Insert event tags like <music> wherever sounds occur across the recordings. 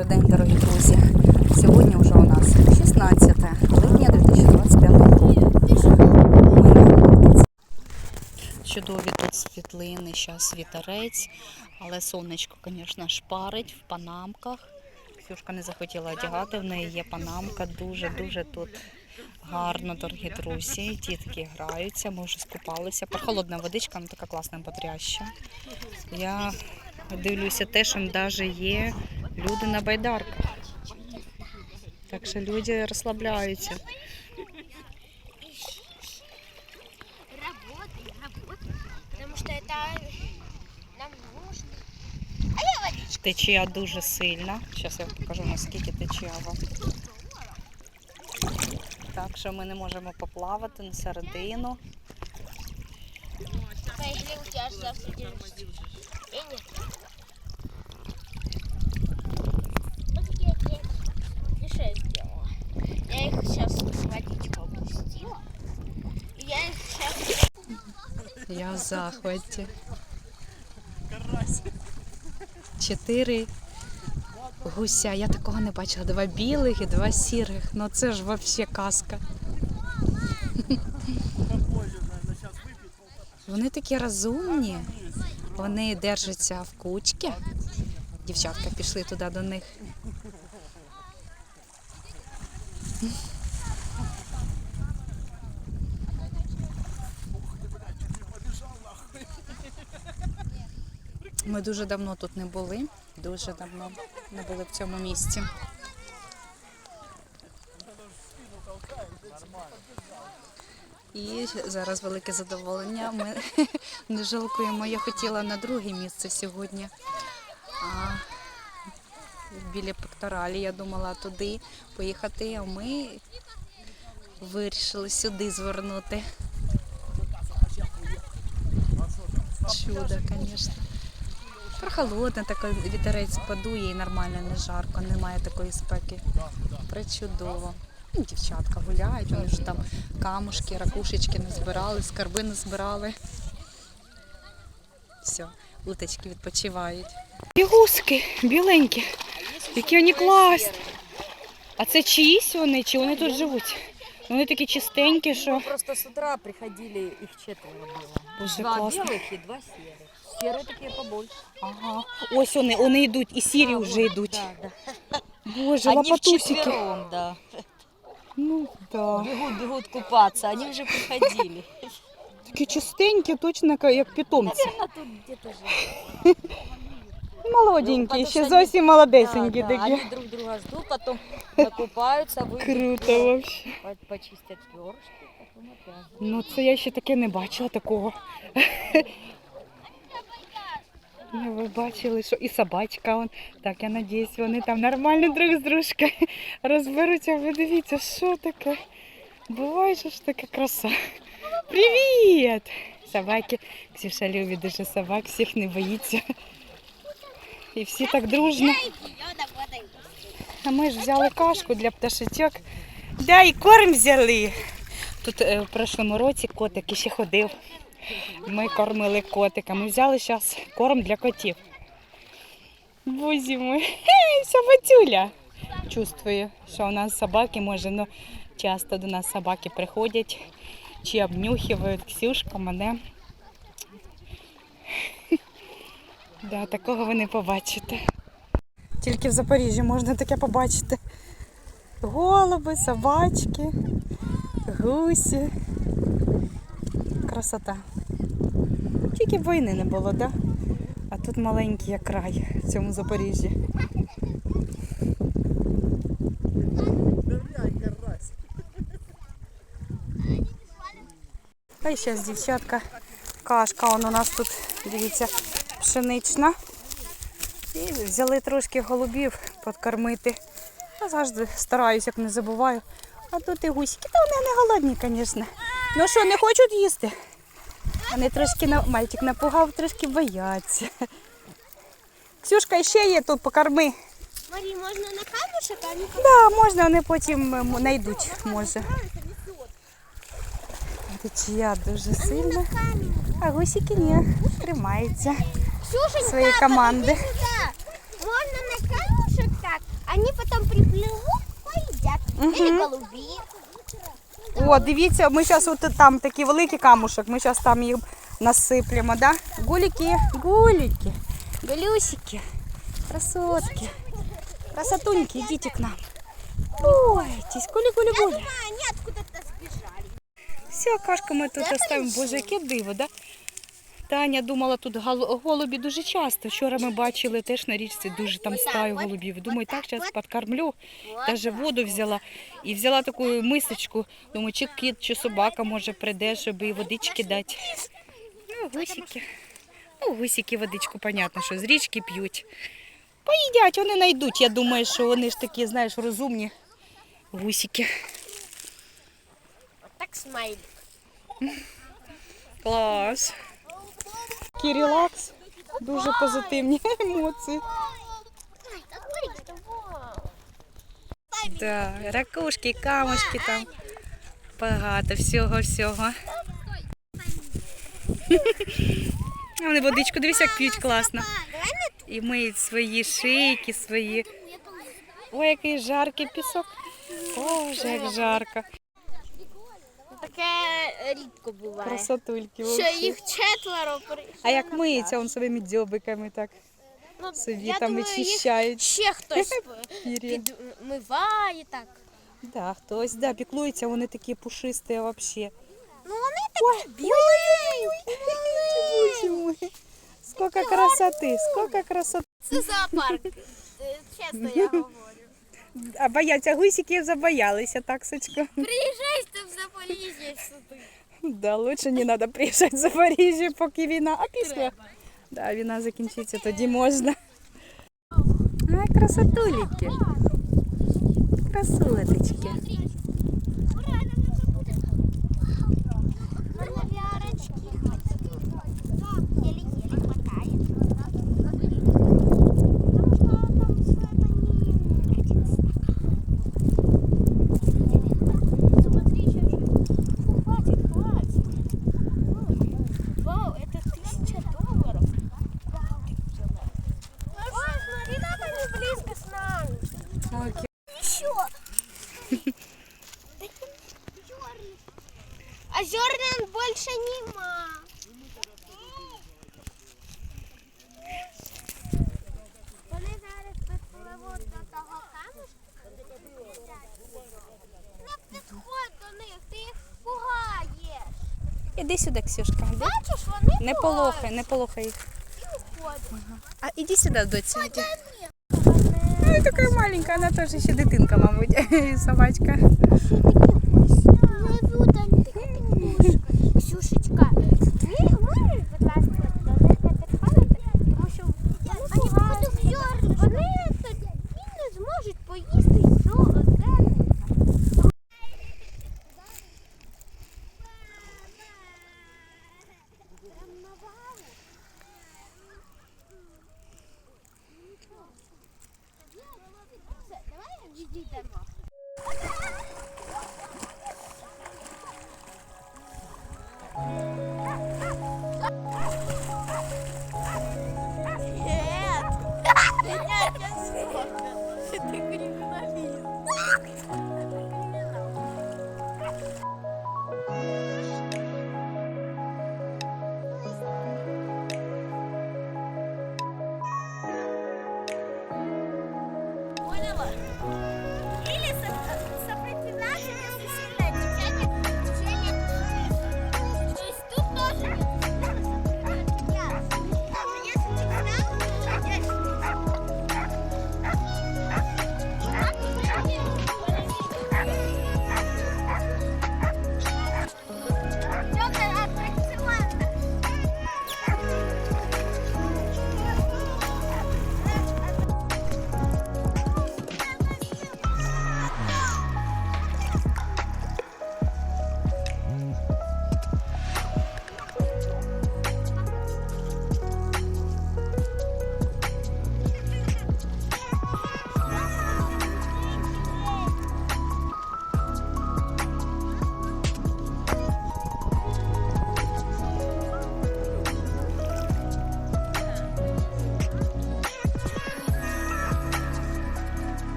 Добрий день, дорогі друзі. Сьогодні вже у нас 16 липня 2025 року. Чудові тут світлини, зараз вітерець, але сонечко, звісно, шпарить в панамках. Ксюшка не захотіла одягати, в неї є панамка, дуже-дуже тут гарно, дорогі друзі. Дітки граються, ми вже скупалися. Прохолодна водичка, вона така класна, бодряща. Я дивлюся те, що навіть є люди на байдарках. Так що люди розслабляються. Работай, работай. Потому что это нам нужно. А я водичку. Течія дуже сильна. Зараз я покажу наскільки течія. вам. Так що ми не можемо поплавати на середину. Поехали, у тебя завтра день рождения. Вот такие клише сделала. Я их сейчас в водичку опустила. И я их сейчас... Я в захваті. Чотири гуся. Я такого не бачила. Два білих і два сірих. Ну це ж взагалі казка. Вони такі розумні. Вони держаться в кучки. Дівчатка пішли туди до них. Ми дуже давно тут не були. Дуже давно не були в цьому місці. І зараз велике задоволення. Ми <laughs> не жалкуємо. Я хотіла на друге місце сьогодні. А біля пекторалі я думала туди поїхати, а ми вирішили сюди звернути. Чудо, звісно. Прохолодно, такий вітерець подує і нормально, не жарко, немає такої спеки. Причудово. Ну, Дівчатка гуляють, вони ж там камушки, ракушечки назбирали, скарби назбирали. Все, уточки відпочивають. І гуски біленькі, які вони класні. А це чиїсь вони, чи вони тут живуть? Вони такі чистенькі, що Мы просто с утра приходили, их четверо было. Боже, Два класно. белых и два серых. Серые такие побольше. Ага. Ось вони, вони йдуть, і сірі вже йдуть. Да, да. Боже, Они лопатусики. вчетвером, да. Ну да. Бегут, бегут купаться. Они уже приходили. Такі чистенькі, точно ка- як питомці. Наверное, тут где-то живут. Молоденькі, Ну, потому ще що вони- зовсім молодесенькі Да, да. такі. Они друг друга ждут, потом накупаются, выйдут, Круто вообще. по- почистят перышки, потом опять. Ну це я ще таке не бачила такого. Ну, ви бачили, що і собачка. Он. Так, я надіюсь, вони там нормально друг з дружкою <laughs> розберуться. Ви дивіться, що таке. Буває, що ж таке краса. Привіт! Собаки. Ксюша любить дуже собак, всіх не боїться. І всі так дружно. А ми ж взяли кашку для пташечок. Да, і корм взяли. Тут е, в прошлому році котик ще ходив. Ми кормили котика. Ми взяли зараз корм для котів. Бузі. Хе, собацюля. Чувствую, що у нас собаки, може, ну, часто до нас собаки приходять чи обнюхують Ксюшка мене. Да, такого ви не побачите. Тільки в Запоріжжі можна таке побачити. Голуби, собачки, гусі. Красота. Тільки війни не було, да? А тут маленький як край в цьому Запоріжжі. А ще з дівчатка. Кашка он у нас тут, дивіться, пшенична. І взяли трошки голубів підкормити. Я завжди стараюсь, як не забуваю. А тут і гусики. Та вони не голодні, звісно. Ну що, не хочуть їсти? Вони трошки на мальчик напугав, трошки бояться. Ксюшка ще є тут, покорми. Смотри, можно на камушек, а они Да, можна, вони потім знайдуть, може. Течія дуже сильна, а гусики ні, тримаються своєї команди. Можно на камушек так, Или голуби. О, дивіться, ми зараз от там такі великі камушок, ми зараз там їх насиплемо, да? Гуліки, гуліки, галюсики, красотки, красотуньки, йдіть к нам. Бойтесь, они откуда-то сбежали. Все, кашку ми тут оставимо. Боже, яке диво, да? Таня думала, тут голубі дуже часто. Вчора ми бачили теж на річці дуже там стаю голубів. Думаю, так, зараз підкормлю. Даже воду взяла. І взяла таку мисочку. Думаю, чи кіт, чи собака може прийде, щоб і водички дати. Ну, гусики. Ну, гусики водичку, понятно, що з річки п'ють. Поїдять, вони знайдуть. Я думаю, що вони ж такі, знаєш, розумні гусики. Вот так смайлик. Клас. Такий релакс. Дуже позитивні <laughs> емоції. Да, ракушки, камушки там. Багато всього-всього. <laughs> Вони водичку, дивись, як п'ють класно. І миють свої шийки, свої. Ой, який жаркий пісок. Боже, як жарко. Таке рідко буває. Красотульки. Що вообще. їх четверо прийшло. А як миються он своїми дзьобиками так Ну, собі я там думаю, їх вичищають. ще хтось <laughs> підмиває так. Да, хтось да, піклується, вони такі пушисті взагалі. Ну вони такі білі. Сколько красоти, сколько красоти. Це зоопарк. Е, Чесно я говорю. <laughs> А бояться гусиків забоялися, так, Приїжджай Приїжджайте в Запоріжжя сюди. Да, лучше не треба приїжджати в Запоріжжя, поки війна. А після да, війна закінчиться, тоді можна. Ай, красотуліки. Красоточки. Іди сюди, Ксюшка. Іди. Бачиш, вони Не полохай, не полохай їх. А іди сюди, доці. Іди. Ой, така маленька, вона теж ще дитинка, мабуть, <laughs> собачка.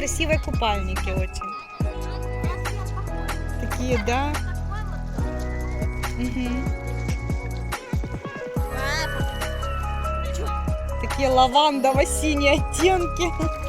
красивые купальники очень. Такие, да? Угу. Такие лавандово-синие оттенки.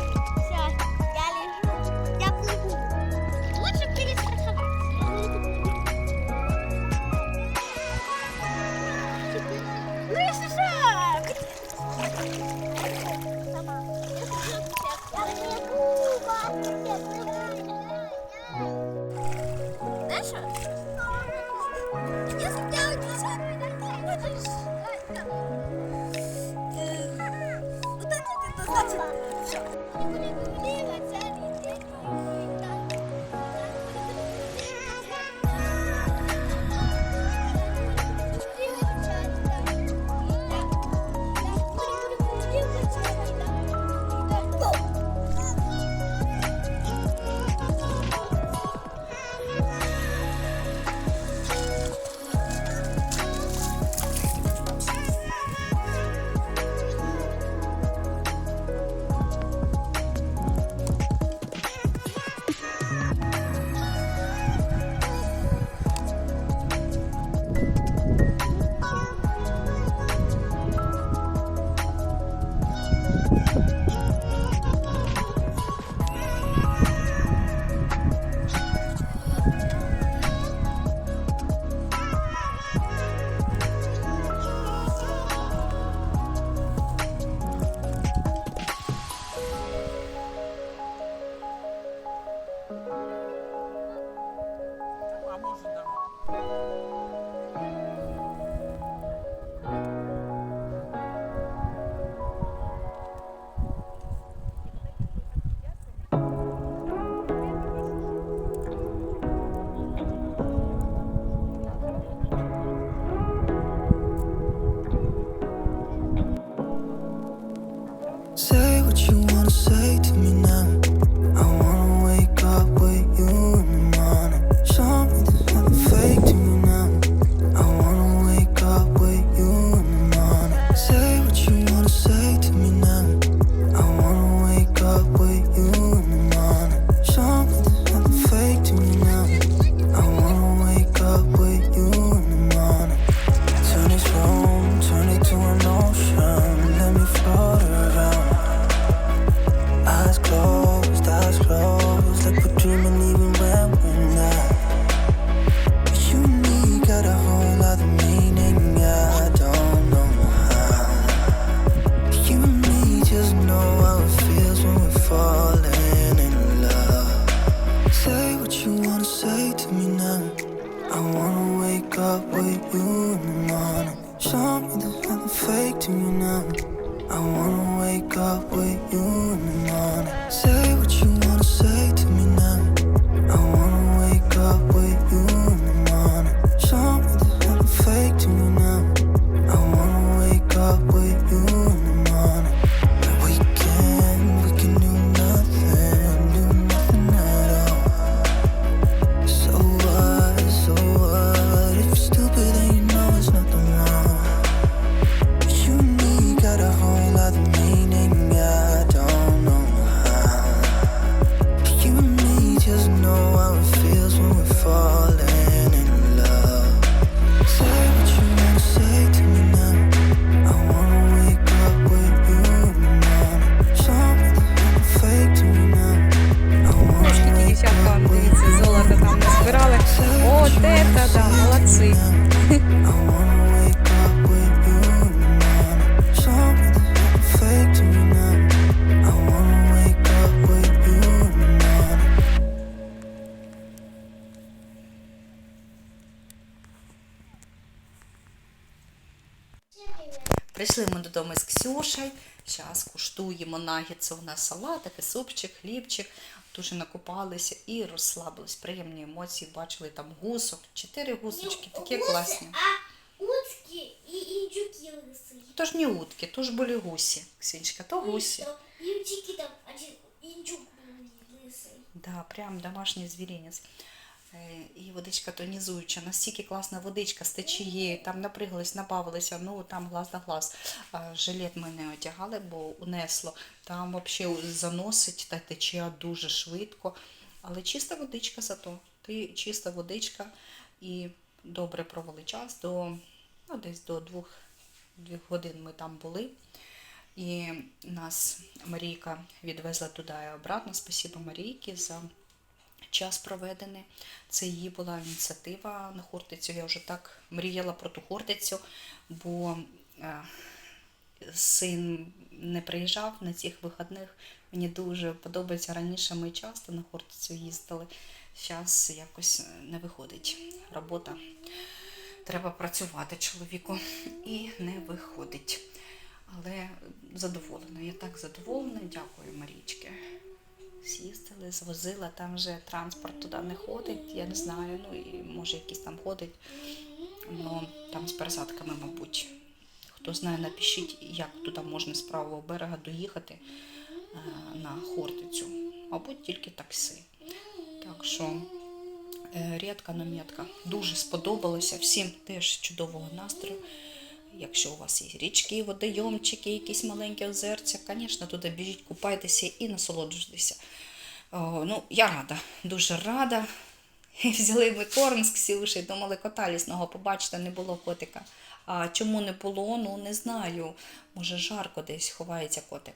їмо нагетси, у нас салатики, супчик, хлібчик. Дуже накупалися і розслабились. Приємні емоції, бачили там гусок, чотири гусочки, ну, такі класні. А утки і індюки лиси. То ж не утки, то ж були гусі. Ксінчка, то ну гусі. Індюки. Да, прям домашнє звірінець. І водичка тонізуюча, настільки класна водичка з течією, там напряглись, набавилися, ну там глаз на глаз. Жилет ми не одягали, бо унесло. Там взагалі заносить та тече дуже швидко. Але чиста водичка зато. Ти чиста водичка і добре провели час. До, ну, десь до двох, двох годин ми там були. І нас Марійка відвезла туди і обратно. Спасибо Марійки за час проведений. Це її була ініціатива на Хортицю. Я вже так мріяла про ту Хортицю, бо е, син не приїжджав на цих вихідних. Мені дуже подобається. Раніше ми часто на Хортицю їздили. Зараз якось не виходить робота. Треба працювати чоловіку і не виходить. Але задоволена. Я так задоволена. Дякую, Марічки. З'їздили, звозила, там вже транспорт туди не ходить, я не знаю, ну і може якийсь там ходить. Ну там з пересадками, мабуть. Хто знає, напишіть, як туди можна з правого берега доїхати е, на Хортицю. Мабуть, тільки такси. Так що е, рідка намітка. Дуже сподобалося. Всім теж чудового настрою. Якщо у вас є річки, водойомчики, якісь маленькі озерця, звісно, туди біжіть, купайтеся і насолоджуйтеся. О, ну, я рада, дуже рада. <laughs> Взяли ми корм з Ксюшею, думали кота лісного побачити, не було котика. А чому не було, ну не знаю. Може, жарко десь ховається котик.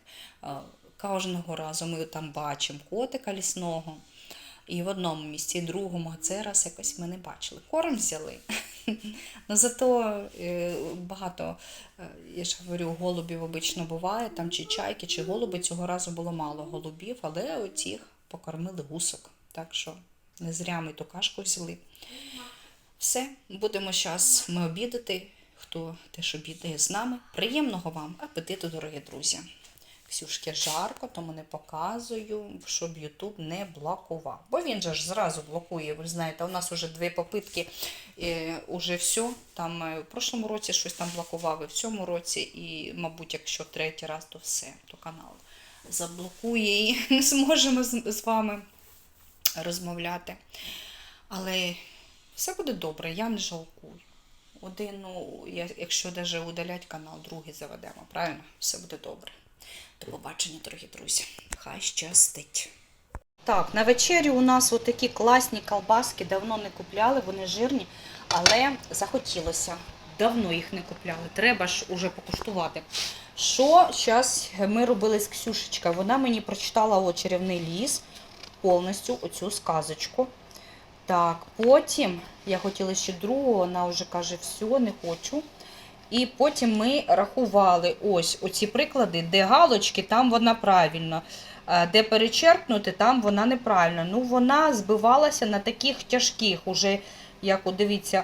Кожного разу ми там бачимо котика лісного. І в одному місці, і в другому, а цей раз якось ми не бачили. Корм взяли. <laughs> <laughs> Ну зато е, багато, е, я ж говорю, голубів обично буває, там чи чайки, чи голуби. Цього разу було мало голубів, але оцих покормили гусок. Так що не зря ми ту кашку взяли. Все, будемо зараз ми обідати. Хто теж обідає з нами. Приємного вам апетиту, дорогі друзі. Ксюшки жарко, тому не показую, щоб Ютуб не блокував. Бо він же ж зразу блокує. Ви знаєте, у нас вже дві попитки, е, уже все. Там е, в прошлому році щось там блокував, і в цьому році, і, мабуть, якщо третій раз, то все, то канал заблокує і <laughs> не зможемо з, вами розмовляти. Але все буде добре, я не жалкую. Один, ну, якщо навіть удалять канал, другий заведемо. Правильно? Все буде добре. До побачення, дорогі друзі. Хай щастить. Так, на вечері у нас такі класні колбаски, давно не купляли, вони жирні, але захотілося. Давно їх не купляли, треба ж уже покуштувати. Що зараз ми робили з Ксюшечка? Вона мені прочитала «О, чарівний ліс, повністю оцю сказочку. Так, потім я хотіла ще другого, вона вже каже, все, не хочу. І потім ми рахували ось оці приклади, де галочки, там вона правильно. Де перечеркнути, там вона неправильно. Ну, вона збивалася на таких тяжких, уже, як дивіться,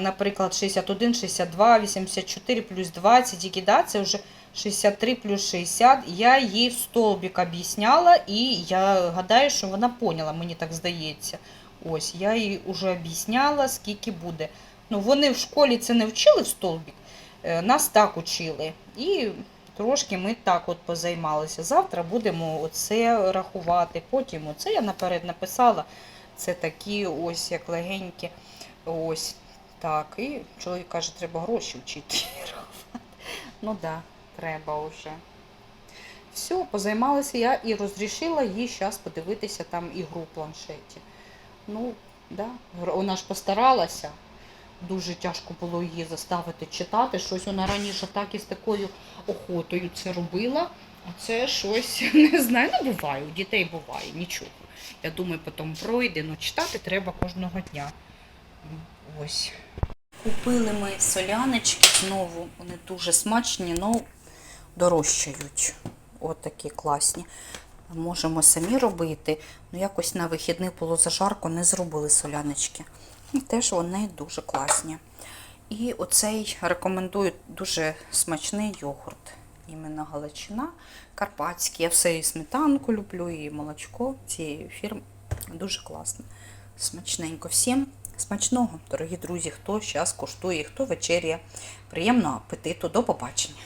наприклад, 61, 62, 84 плюс 20, які да, це вже 63 плюс 60. Я їй столбик об'ясняла, і я гадаю, що вона поняла, мені так здається. Ось, я їй вже об'ясняла, скільки буде. Ну, вони в школі це не вчили в столбик, е, нас так учили. І трошки ми так от позаймалися. Завтра будемо оце рахувати. Потім оце я наперед написала. Це такі ось як легенькі. Ось так. І чоловік каже, треба гроші вчити <laughs> рахувати. Ну да, треба вже. Все, позаймалася я і розрішила їй зараз подивитися там ігру в планшеті. Ну, да, вона ж постаралася. Дуже тяжко було її заставити читати. Щось вона раніше так і з такою охотою це робила. А це щось <laughs> не знаю. Ну, буває, у дітей буває, нічого. Я думаю, потім пройде, але читати треба кожного дня. Ось. Купили ми соляночки знову. Вони дуже смачні, але дорожчають. От такі класні. Можемо самі робити. Ну, якось на вихідних було зажарко, не зробили соляночки. Теж вони дуже класні. І оцей рекомендую дуже смачний йогурт. Іменно Галичина, Карпатський. Я все і сметанку люблю, і молочко цієї фірми. Дуже класно. Смачненько всім. Смачного, дорогі друзі, хто зараз куштує, хто вечеряє. Приємного апетиту. До побачення.